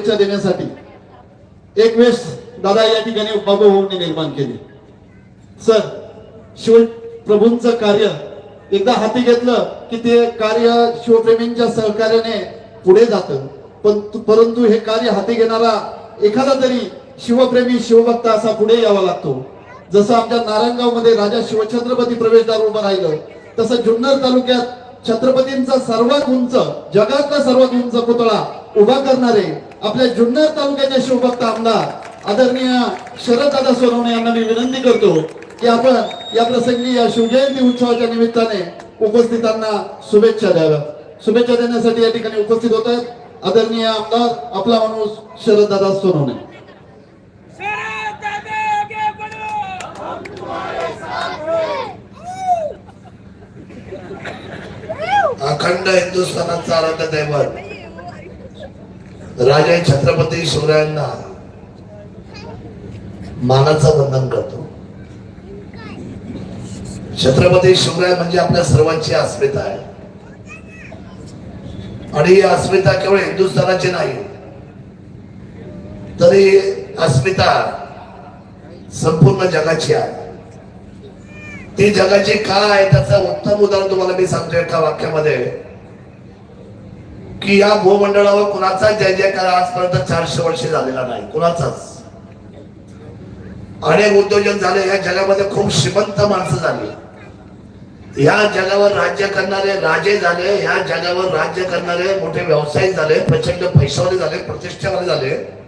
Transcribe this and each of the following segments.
शुभेच्छा देण्यासाठी एक वेळेस दादा या ठिकाणी बाबू भाऊंनी निर्माण केली. सर शिव प्रभूंचं कार्य एकदा हाती घेतलं की ते कार्य शिवप्रेमींच्या सहकार्याने पुढे जातं. पण परंतु हे कार्य हाती घेणारा एखादा तरी शिवप्रेमी शिवभक्त असा पुढे यावा लागतो. जसं आमच्या नारायणगावमध्ये राजा शिवछत्रपती प्रवेशद्वार उभं राहिलं तसं जुन्नर तालुक्यात छत्रपतींचा सर्वात उंच जगातला सर्वात उंच पुतळा उभा करणारे आपल्या जुन्नर तालुक्याचे शिवभक्त आमदार आदरणीय शरददादा सोनवणे यांना मी विनंती करतो की आपण या प्रसंगी या शिवजयंती उत्सवाच्या निमित्ताने उपस्थितांना शुभेच्छा द्याव्या शुभेच्छा देण्यासाठी या ठिकाणी उपस्थित होत आहेत आदरणीय आमदार आपला माणूस शरददादा सोनवणे. शरद दादा आगे अखंड हिंदुस्थानाचा आराध्य दैवत. राजा छत्रपती शिवरायांना मानाचं वंदन करतो. छत्रपती शिवराय म्हणजे आपल्या सर्वांची अस्मिता आहे. आणि ही अस्मिता केवळ हिंदुस्थानाची नाही तरी अस्मिता संपूर्ण जगाची आहे. ती जगाची काय आहे त्याचं उत्तम उदाहरण तुम्हाला मी सांगतो एका वाक्यामध्ये. की या भूमंडळावर कुणाचा जय जयकार आजपर्यंत चारशे वर्ष झालेला नाही. कुणाचाच. अनेक उद्योजक झाले. या जगामध्ये खूप श्रीमंत माणसं झाली. या जगावर राज्य करणारे राजे झाले. या जगावर राज्य करणारे मोठे व्यावसायिक झाले. प्रचंड पैशावाले झाले. प्रतिष्ठावाले झाले.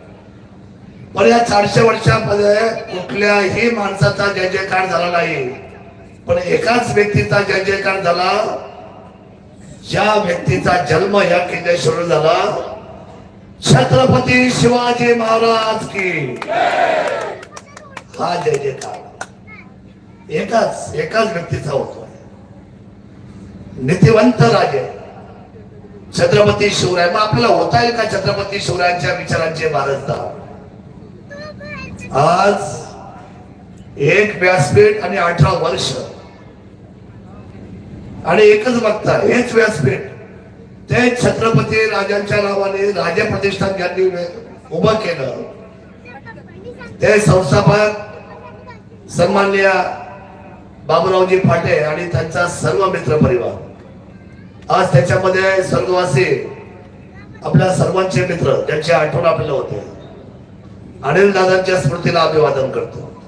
पण या चारशे वर्षामध्ये कुठल्याही माणसाचा जय जयकार झाला नाही. पण एकाच व्यक्तीचा जय जयकार झाला ज्या व्यक्तीचा जन्म या किल्लेश्वर झाला छत्रपती शिवाजी महाराज की. हा जय जयकार. एकाच एकाच व्यक्तीचा होतो नीतिवंत राजे. छत्रपती शिवराय मग आपल्याला होता येईल का छत्रपती शिवरायांच्या विचारांचे भारतदार आज एक व्यासपीठ आणि अठरा वर्ष आणि एकच मागता हेच व्यासपीठ. ते छत्रपती राजांच्या नावाने राजे प्रतिष्ठान ज्यांनी उभं केलं ते संस्थापक सन्माननीय बाबूरावजी फाटे आणि त्यांचा सर्व मित्र परिवार. आज त्याच्यामध्ये स्वर्गवासी आपल्या सर्वांचे मित्र ज्यांची आठवण आपल्याला होते. अनिल दादांच्या स्मृतीला अभिवादन करतो.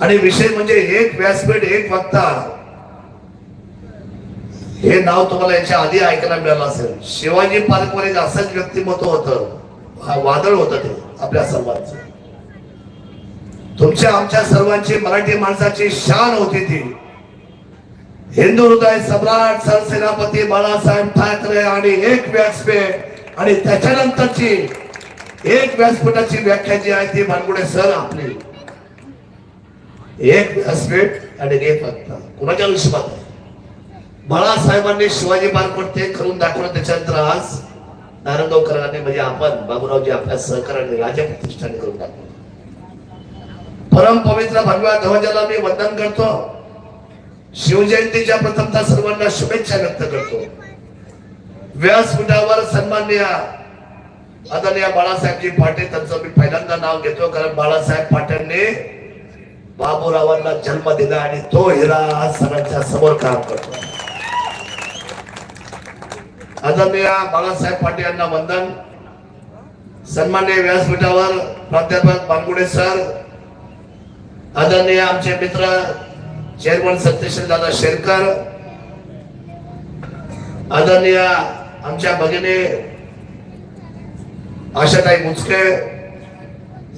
आणि विषय म्हणजे एक व्यासपीठ एक वक्ता. हे नाव तुम्हाला याच्या आधी ऐकायला मिळालं असेल. शिवाजी पार्क एक असंच व्यक्तिमत्व होतं वादळ होत ते आपल्या सर्वांचं. तुमच्या आमच्या सर्वांची मराठी माणसाची शान होती ती. हिंदू हृदय सम्राट सरसेनापती बाळासाहेब ठाकरे आणि एक व्यासपीठ आणि त्याच्यानंतरची एक व्यासपीठाची व्याख्या जी आहे ती भानगुडे सर आपली. एक व्यासपीठ आणि एक कुणाच्या हिशोबात आहे बाळासाहेबांनी शिवाजी पार्कवर ते करून दाखवलं त्याच्यानंतर आज नारायणगावकरांनी म्हणजे आपण बाबूरावजी आपल्या सहकार्याने राजा प्रतिष्ठाने करून दाखवलं. परम पवित्र भगवा ध्वजाला मी वंदन करतो. शिवजयंतीच्या प्रथमता सर्वांना शुभेच्छा व्यक्त करतो. व्यासपीठावर सन्माननीय आदरणीय बाळासाहेबजी फाटे त्यांचं मी पहिल्यांदा नाव घेतो कारण बाळासाहेब फाटेंनी बाबूरावांना जन्म दिला आणि तो हिरा आज सगळ्यांच्या समोर काम करतो. आदरणीय बाळासाहेब पाटील यांना वंदन. सन्मान्य व्यासपीठावर प्राध्यापक बांगुडे सर आदरणीय आमचे मित्र चेअरमन सत्यशील दादा शेरकर आदरणीय आमच्या भगिनी आशाताई मुचके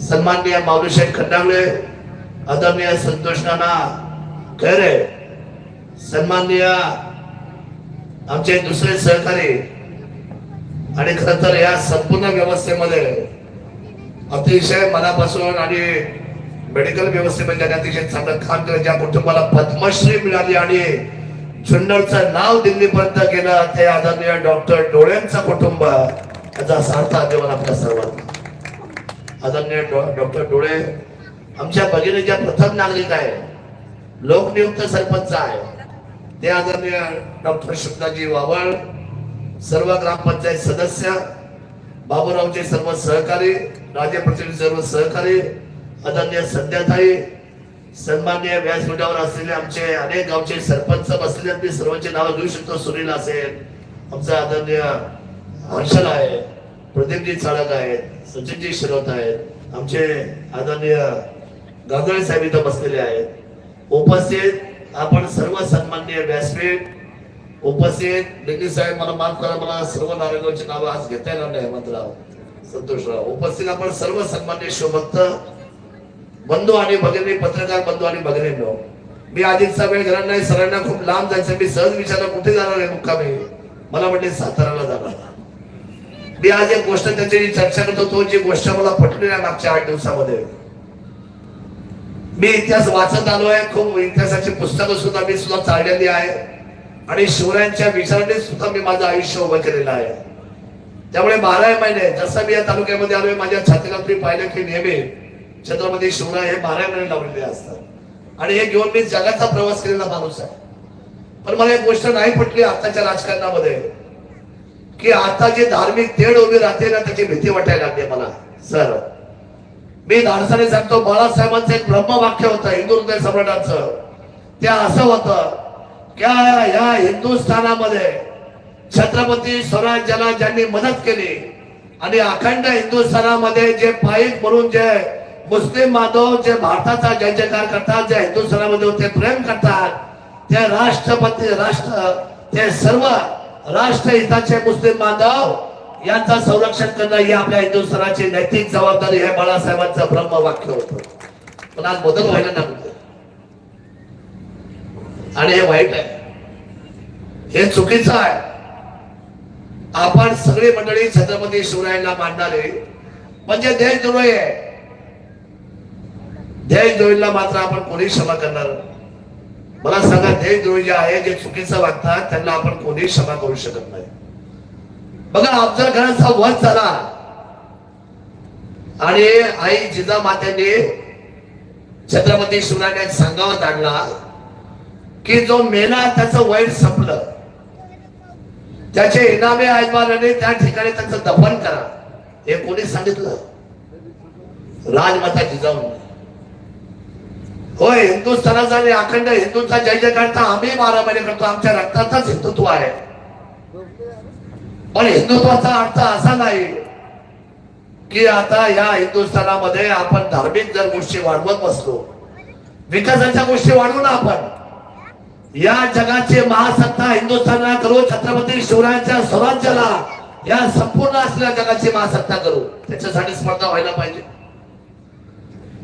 सन्माननीय माऊलीशेठ खंडागळे आदरणीय संतोष नाना खैरे सन्माननीय आमचे दुसरे सहकारी आणि खर तर या संपूर्ण व्यवस्थेमध्ये अतिशय मनापासून आणि मेडिकल व्यवस्थेमध्ये अतिशय चांगलं काम केलं ज्या कुटुंबाला पद्मश्री मिळाली आणि जुन्नरचं नाव दिल्लीपर्यंत गेलं ते आदरणीय डॉक्टर डोळ्यांचं कुटुंब याचा सार्थ अभिमान आपल्या सर्वांना. आदरणीय डॉक्टर डोळे आमच्या भगिनीच्या प्रथम नागरिक आहे. लोकनियुक्त सरपंच आहे. ते आदरणीय डॉक्टर शुक्लाजी वावळ सर्व ग्रामपंचायत सदस्य बाबूरावचे सर्व सहकारी राजे प्रतिनिधी सर्व सहकारी आदरणीय संध्याताई सन्मान्य व्यासपीठावर असलेले आमचे अनेक गावचे सरपंच बसलेले मी सर्वांची नावं घेऊ शकतो. सुनील असेल आमचा आदरणीय हर्षल आहे प्रदीपजी चाळक आहेत सचिनजी शिरोत आहेत आमचे आदरणीय गांगळे साहेब इथं बसलेले आहेत. उपस्थित आपण सर्व सन्मान्य व्यासपीठ उपस्थित दिल्ली साहेब मला माफ करा मला सर्व नारायणगावची नावं आज घेता येणार नाही हेमंतराव संतोषराव. उपस्थित आपण सर्व सन्मान्य शिवभक्त बंधू आणि भगिनी पत्रकार बंधू आणि भगिनींनो. मी आधीचा वेळ घरात नाही सरांना खूप लांब जायचं मी सहज विचारलं कुठे जाणार आहे मुक्कामी? मला म्हटले साताराला जाणार. मी आज एक गोष्ट त्याची चर्चा करत होतो जी गोष्ट मला पटली नाही मागच्या आठ दिवसामध्ये. मी इतिहास वाचत आलो आहे खूप इतिहासाची पुस्तकं सुद्धा मी सुद्धा चाललेली आहे. आणि शिवरायांच्या विचाराने सुद्धा मी माझं आयुष्य उभं केलेलं आहे. त्यामुळे बारा महिने जसं मी या तालुक्यामध्ये आलोय माझ्या छातीला तुम्ही पाहिलं की नेहमी छत्रपती शिवराय हे बारा महिने लावलेले असतात. आणि हे घेऊन मी जगाचा प्रवास केलेला माणूस आहे. पण मला एक गोष्ट नाही पटली आताच्या राजकारणामध्ये की आता जे धार्मिक तेढ उभी राहते ना त्याची भीती वाटायला लागते मला सर. मी धाडसाने सांगतो बाळासाहेबांचं एक ब्रह्मवाक्य होतं हिंदू हृदय सम्राटांचं. ते असं होतं क्या या हिंदुस्थानामध्ये छत्रपती स्वराज्याला ज्यांनी मदत केली आणि अखंड हिंदुस्थानामध्ये जे पाईक म्हणून जे मुस्लिम बांधव जे भारताचा जय जयकार करतात जे हिंदुस्थानामध्ये ते प्रेम करतात त्या राष्ट्रपती राष्ट्र ते सर्व राष्ट्रहिताचे मुस्लिम बांधव यांचा संरक्षण करणं ही आपल्या हिंदुस्थानाची नैतिक जबाबदारी हे बाळासाहेबांचं ब्रह्मवाक्य होत. पण आज बदल व्हायला लागतो आणि हे वाईट आहे. हे चुकीचं आहे. आपण सगळी मंडळी छत्रपती शिवरायांना मानणारे म्हणजे देशद्रोही आहे. देशद्रोहीला मात्र आपण कोणी क्षमा करणार? मला सांगा देशद्रोही जे आहे जे चुकीचं वागतात त्यांना आपण कोणी क्षमा करू शकत नाही. बघा अफजल खानाचा वध झाला आणि आई जिजा मात्यांनी छत्रपती शिवरायांना सांगावत आणला की जो मेला त्याचं वैर संपलं. त्याचे इनामे आजमानाने त्या ठिकाणी त्याचं दफन करा. हे कोणी सांगितलं? राजमाता जिजाऊन. होय हिंदुस्थानाचा आणि अखंड हिंदूंचा जय जयकार आम्ही बारा महिने करतो. आमच्या रक्ताचाच हिंदुत्व आहे. पण हिंदुत्वाचा अर्थ असा नाही की आता या हिंदुस्थानामध्ये आपण धार्मिक जर गोष्टी वाढवत बसलो विकासाच्या गोष्टी वाढवू ना आपण. या जगाची महासत्ता हिंदुस्थानला करू छत्रपती शिवरायांच्या स्वराज्याला या संपूर्ण असलेल्या जगाची महासत्ता करू. त्याच्यासाठी स्पर्धा व्हायला पाहिजे.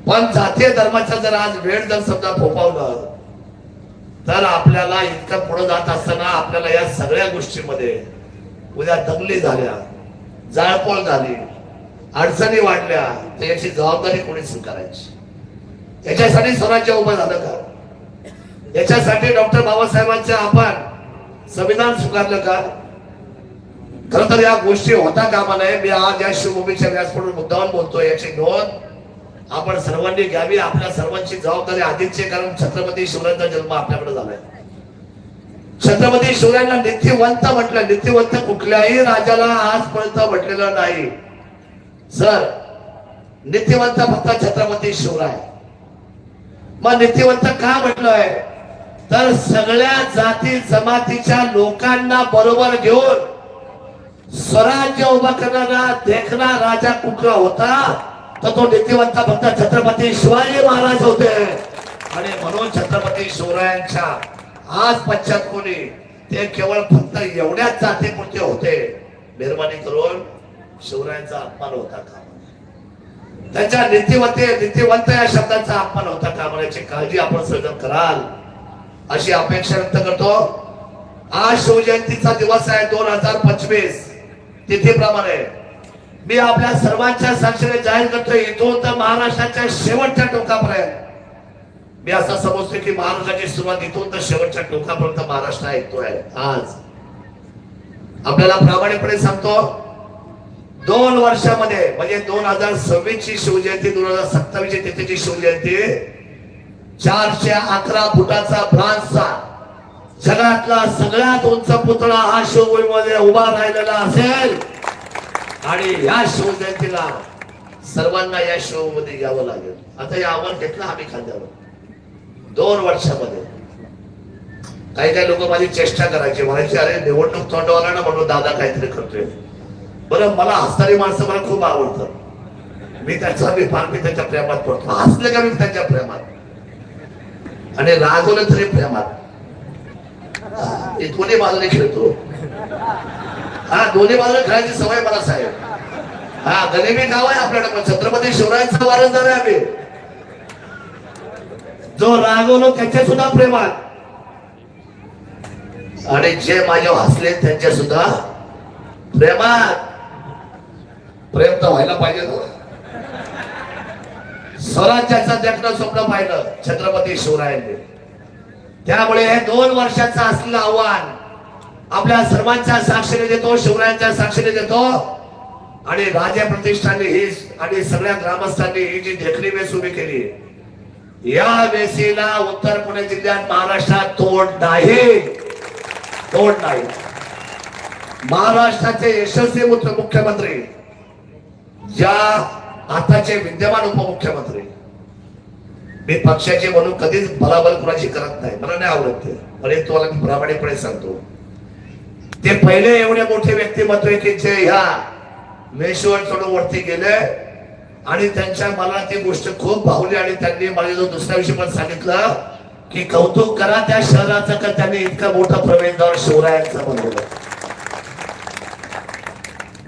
पण जातीय धर्माचा जर आज वेळ जर समजा फोपावलं तर आपल्याला इतकं पुढे जात असताना आपल्याला या सगळ्या गोष्टीमध्ये उद्या दंगली झाल्या जाळपोळ झाली अडचणी वाढल्या तर याची जबाबदारी कोणी स्वीकारायची. याच्यासाठी स्वराज्य उभं झालं का? याच्यासाठी डॉक्टर बाबासाहेबांचं आपण संविधान स्वीकारलं का? खर तर या गोष्टी होता कामा नये. मी आज या शिवभूमीच्या व्यासपीठावर मुद्दावर बोलतोय. याची नोंद आपण सर्वांनी घ्यावी. आपल्या सर्वांची जबाबदारी आदित्य कारण छत्रपती शिवरायांचा जन्म आपल्याकडे झालाय. छत्रपती शिवरायांना नित्यवंत म्हटलं. नित्यवंत कुठल्याही राजाला आजपर्यंत म्हटलेलं नाही. सर नित्यवंत फक्त छत्रपती शिवराय. मग नित्यवंत का म्हटलंय? तर सगळ्या जाती जमातीच्या लोकांना बरोबर घेऊन स्वराज्य उभा करणारा देखना राजा कुठला होता? तर तो नीतिवंत फक्त छत्रपती शिवाजी महाराज होते. आणि म्हणून छत्रपती शिवरायांच्या आज पश्चात कोणी ते केवळ फक्त एवढ्याच जातीपुरते होते. मेहरबानी करून शिवरायांचा अपमान होता का? त्यांच्या नीतिवंते नीतिवंत या शब्दाचा अपमान होता का? म्हणायची काळजी आपण सर्जन कराल. अशी अपेक्षा व्यक्त करतो. आज शिवजयंतीचा दिवस आहे दोन हजार पंचवीस. तिथीप्रमाणे मी आपल्या सर्वांच्या साक्षीने जाहीर करतोय इथून तर महाराष्ट्राच्या शेवटच्या टोकापर्यंत. मी असं समजतो की महाराष्ट्राची सुरुवात इथून तर शेवटच्या टोकापर्यंत महाराष्ट्र ऐकतोय. आज. आपल्याला प्रामाणिकपणे सांगतो दोन वर्षामध्ये म्हणजे दोन हजार सव्वीस ची शिवजयंती दोन हजार सत्तावीस ची तिथीची शिवजयंती चारशे अकरा फुटाचा ब्रांचचा जगातला सगळ्यात उंच पुतळा हा शिवभूमीमध्ये उभा राहिलेला असेल. आणि या शिवजयंतीला सर्वांना या शो मध्ये यावं लागेल. आता हे आव्हान घेतलं आम्ही खांद्यावर. दोन वर्षामध्ये. काही काही लोक माझी चेष्टा करायची. म्हणायची अरे निवडणूक तोंडवाला ना म्हणून दादा काहीतरी करतोय. बरं मला हसणारी माणसं मला खूप आवडतात. मी त्याचा मी फार मी त्यांच्या प्रेमात पडतो. हसले का मी त्यांच्या प्रेमात? आणि रागवलं तरी प्रेमात. दोन्ही बाजूने खेळतो. हा दोन्ही बाजूने खेळायची सवय मला साहेब. हा गनिमी गाव आहे आपल्याकडे पण छत्रपती शिवरायांचा वारसदार आहे आम्ही. जो रागवलो त्याच्या सुद्धा प्रेमात. आणि जे माझे हसले त्यांच्या सुद्धा प्रेमात. प्रेम तर व्हायला पाहिजे ना. स्वराज्याचं देखणं स्वप्न पाहिलं छत्रपती शिवरायांनी. त्यामुळे हे दोन वर्षाचं असलेलं आव्हान आपल्या सर्वांच्या साक्षीने देतो शिवरायांच्या साक्षीने देतो. आणि राजा प्रतिष्ठाने ही आणि सगळ्या ग्रामस्थांनी ही जी देखणी वेस उभी केली या वेसीला उत्तर पुणे जिल्ह्यात महाराष्ट्रात तोड नाही. तोड नाही. महाराष्ट्राचे यशस्वी मुख्यमंत्री ज्या आताचे विद्यमान उपमुख्यमंत्री मी पक्षाचे म्हणून कधीच बलाबल कुणाची करत नाही. मला नाही आवडत ते. पण तुम्हाला मी प्रामाणिकपणे सांगतो. ते पहिले एवढे मोठे व्यक्तिमत्व की जे ह्या मेशवर सोडून वरती गेले आणि त्यांच्या मला ती गोष्ट खूप भावली आणि त्यांनी माझ्या जो दुसऱ्या विषयी पण सांगितलं की कौतुक करा त्या शहराचं का त्यांनी इतका मोठा प्रवेशद्वार शिवरायांचा बनवलं.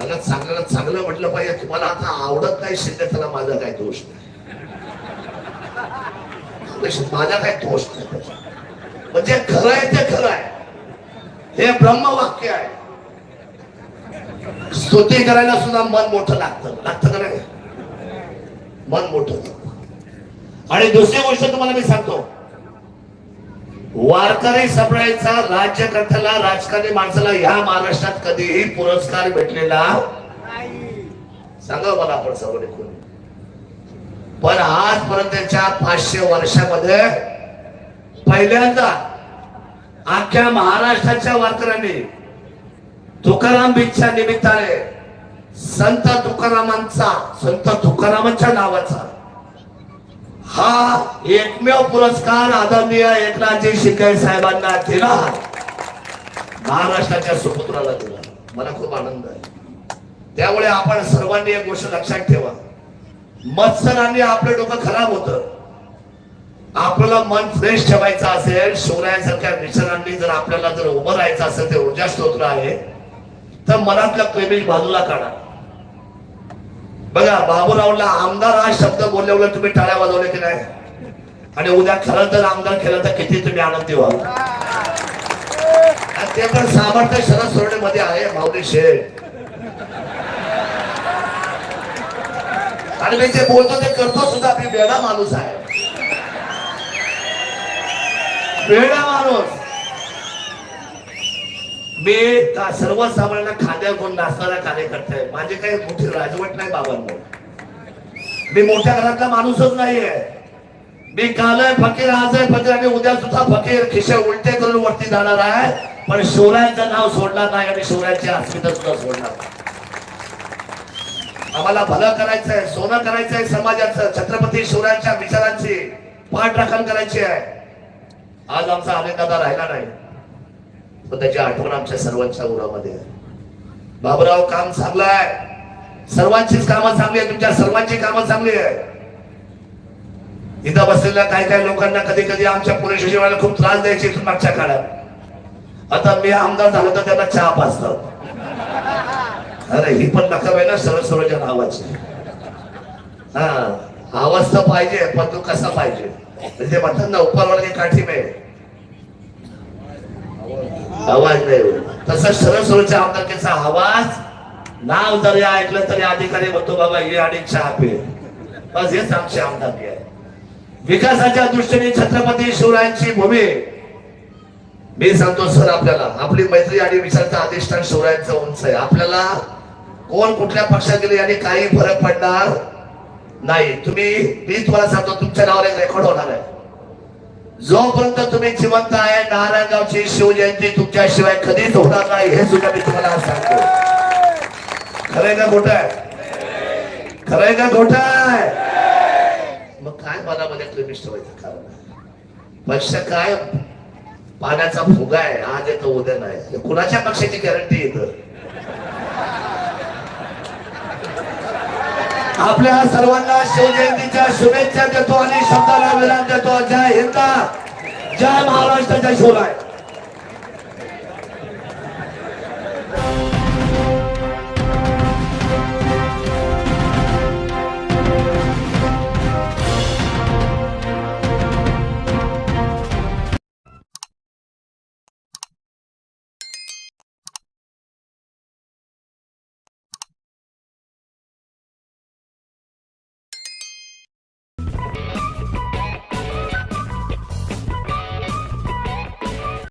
मला चांगलं चांगलं म्हटलं पाहिजे. तुम्हाला आता आवडत नाही शिंदे त्याला माझा काय दोष नाही. माझा काय दोष नाही म्हणजे खरं आहे ते खरं आहे. हे ब्रह्मवाक्य आहे. स्तुती करायला सुद्धा मन मोठं लागतं. लागतं का नाही? मन मोठ. आणि दुसरी गोष्ट तुम्हाला मी सांगतो. वारकरी सप्रायचा राज्यकर्त्याला राजकारणी माणसाला ह्या महाराष्ट्रात कधीही पुरस्कार भेटलेला सांगा मला आपण सगळे कोणी. पण आजपर्यंतच्या पाचशे वर्षामध्ये पहिल्यांदा अख्ख्या महाराष्ट्राच्या वारकऱ्यांनी तुकाराम बीजच्या निमित्ताने संत तुकारामांचा संत तुकारामांच्या नावाचा. हा एकमेव पुरस्कार आदरणीय एकनाथजी शिंदे साहेबांना दिला. महाराष्ट्राच्या सुपुत्राला दिला. मला खूप आनंद आहे. त्यामुळे आपण सर्वांनी एक गोष्ट लक्षात ठेवा. मत्सरांनी आपलं डोकं खराब होतं. आपल्याला मन फ्रेश ठेवायचं असेल शिवरायांसारख्या विचारांनी जर आपल्याला जर उभं राहायचं असेल ते ऊर्जा स्तोत्र आहे तर मनातल्या प्रेमी बाजूला काढा. बघा बाबूरावला आमदार हा शब्द बोलल्यावर तुम्ही टाळ्या वाजवल्या की नाही? आणि उद्या खरं तर आमदार केलं तर किती तुम्ही आनंदी व्हाल. ते पण सामर्थ्य शरद सोडणे मध्ये आहे माऊली शेठ. आणि मी जे बोलतो ते करतो सुद्धा मी वेळा माणूस आहे. वेळा माणूस. मी का सर्वसामान्यांना खाद्या घेऊन नाचणारा कार्यकर्ता आहे. माझे काही मोठी राजवट नाही बाबांनो. मी मोठ्या घरातला माणूसच नाहीये. मी काल आहे फकीर आज आहे फकीर आणि उद्या सुद्धा फकीर. खिशे उलटे करून वरती जाणार आहे. पण शिवरायांचं नाव सोडणार नाही आणि शिवरायांची अस्मिता सुद्धा सोडणार आम्हाला भलं करायचंय सोनं करायचंय समाजाचं छत्रपती शिवरायांच्या विचारांची पाठराखण करायची आहे. आज आमचा अनेकदा राहिला नाही. पण त्याची आठवण आमच्या सर्वांच्या उरामध्ये आहे. बाबूराव काम चांगलं आहे सर्वांचीच कामं चांगली आहे तुमच्या सर्वांची कामं चांगली आहे इथं बसलेल्या काही काही लोकांना कधी कधी आमच्या पोलीस स्टेशनला खूप त्रास द्यायचे मागच्या काळात. आता मी आमदार झालो तर त्यांना चहा पाचतात अरे ही पण नका आहे ना सरळ सरळच्या नावाची. हा आवाज तर पाहिजे पण तो कसा पाहिजे? म्हणजे म्हणतात ना उपरवाला काठी मिळेल आवाज नाही होत. तसा सरळ सरळच्या आवाज नाव जरी ऐकलं तरी अधिकारी म्हणतो बाबा हे आणि चहा पे. बस हेच आमची आमदारकी आहे. विकासाच्या दृष्टीने छत्रपती शिवरायांची भूमी. मी सांगतो सर आपल्याला आपली मैत्री आणि विचारचं अधिष्ठान शिवरायांचा उंच आहे. आपल्याला कोण कुठल्या पक्षात गेले याने काही फरक पडणार नाही. तुम्ही मी तुम्हाला सांगतो तुमच्या नावावर एक रेकॉर्ड होणार आहे. जोपर्यंत तुम्ही जिवंत आहे नारायणगावची शिवजयंती तुमच्याशिवाय कधीच होणार नाही हे सुद्धा मी तुम्हाला सांगतो. खरंय का खोट आहे? खरंय का खोट आहे? मग काय मनामध्ये तुम्ही व्हायचं कारण? पक्ष काय? पाण्याचा फुगा आहे आज येतो उद्या नाही. कुणाच्या पक्षाची गॅरंटी येतं आपल्या सर्वांना शिवजयंतीच्या शुभेच्छा देतो आणि शब्दाला विराम देतो. जय हिंद. जय महाराष्ट्र. जय शिवराय.